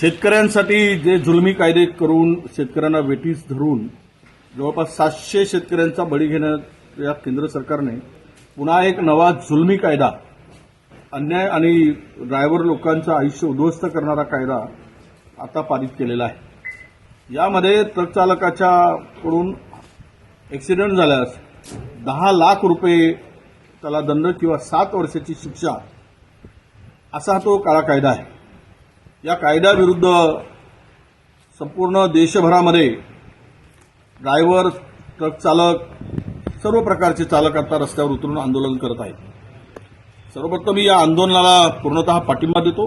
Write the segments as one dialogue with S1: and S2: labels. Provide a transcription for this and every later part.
S1: शेतकऱ्यांसाठी जे जुलमी कायदे करून शेतकऱ्यांना वेटीस धरून जवळपास सातशे शेतकऱ्यांचा बळी घेण्याच्या या केंद्र सरकारने पुन्हा एक नवा जुलमी कायदा अन्याय आणि ड्रायव्हर लोकांचं आयुष्य उद्ध्वस्त करणारा कायदा आता पारित केलेला आहे. यामध्ये ट्रक चालकाच्या कडून झाल्यास दहा लाख रुपये त्याला दंड किंवा सात वर्षाची शिक्षा असा तो काळा कायदा आहे. या कायद्याविरुद्ध संपूर्ण देशभरामध्ये ड्रायव्हर ट्रक चालक सर्व प्रकारचे चालक आता रस्त्यावर उतरून आंदोलन करत आहेत. सर्वप्रथम मी या आंदोलनाला पूर्णतः पाठिंबा देतो.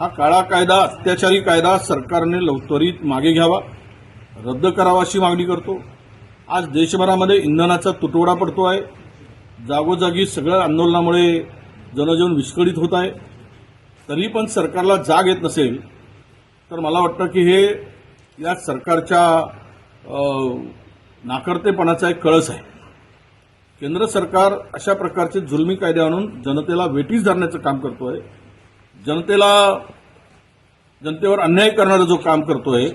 S1: हा काळा कायदा अत्याचारी कायदा सरकारने लवकरीत मागे घ्यावा रद्द करावा अशी मागणी करतो. आज देशभरामध्ये इंधनाचा तुटवडा पडतो आहे. जागोजागी सगळ्या आंदोलनामुळे जनजीवन विस्कळीत होत आहे. तरी पण सरकारला जाग येत नसेल तर मला वाटतं की हे या सरकारच्या नाकर्तेपणाचा एक कळस आहे. केंद्र सरकार अशा प्रकारचे जुलमी कायदे आणून जनतेला वेटीस धरण्याचं काम करतोय जनतेला जनतेवर अन्याय करणारं जो काम करतोय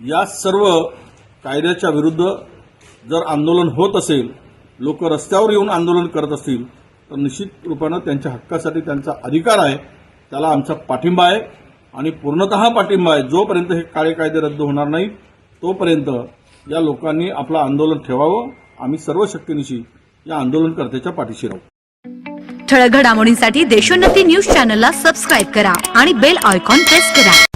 S1: या सर्व कायद्याच्या विरुद्ध जर आंदोलन होत असेल लोक रस्त्यावर येऊन आंदोलन करत असतील तर निश्चित रूपानं त्यांच्या हक्कासाठी त्यांचा अधिकार आहे. त्याला आमचा पाठिंबा आहे आणि पूर्णतः पाठिंबा आहे. जोपर्यंत हे काळे कायदे रद्द होणार नाही तोपर्यंत या लोकांनी आपलं आंदोलन ठेवावं. आम्ही सर्व शक्तीनिशी या आंदोलनकर्त्याच्या पाठीशी राहू.
S2: ठळक घडामोडींसाठी देशोन्नती न्यूज चॅनलला सबस्क्राईब करा आणि बेल आयकॉन प्रेस करा.